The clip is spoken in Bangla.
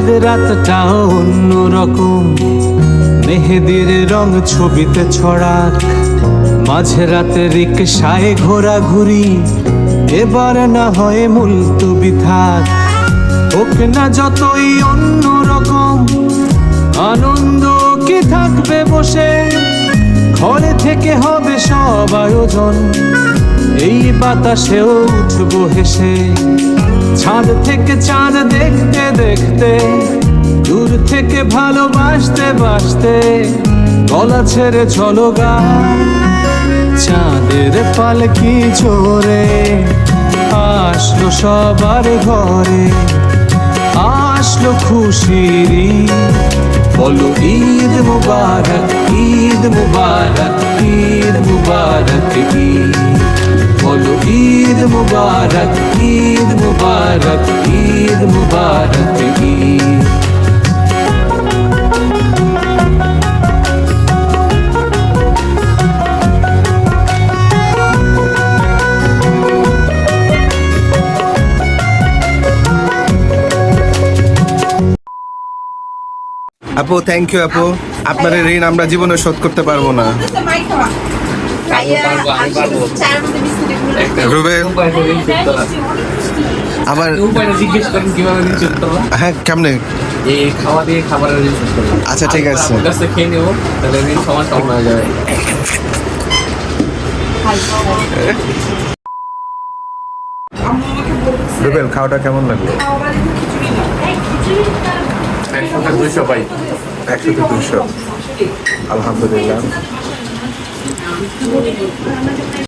রাতটাও অন্যরকম। মেহেদির রং ছবিতে ছড়াক। মাঝে রাতে রিকশায় ঘোরাঘুরি। এবার না হয় মুলতুবি থাক। হোক না যতই অন্যরকম। আনন্দ কি থাকবে বসে? ঘরে থেকে হবে সব আয়োজন। এই বাতাসেও উঠবো হেসে। ছাদ থেকে চাঁদ দেখতে দেখতে, দূর থেকে ভালোবাসতে বাসতে, গলা ছেড়ে চলো গা চাঁদের পালকি জোরে আসলো সবার ঘরে, আসলো খুশির। বলো ঈদ মুবারক ঈদ মুবারক ঈদ মুবারক, ঈদ বলো ঈদ মুবারক আপু থ্যাংক ইউ আপু। আপনার এই ঋণ আমরা জীবনে শোধ করতে পারব না। রুবেল। আবার হ্যাঁ কেমনে? খাওয়া দিয়ে খাবারের ঋণ শোধ করব। আচ্ছা, ঠিক আছে। খেয়ে নেব তাহলে ঋণ সমান সমান হয়ে যাবে। রুবেল খাওয়াটা কেমন লাগল? একশোটা দুইশো পাই একশো আলহামদুলিল্লাহ।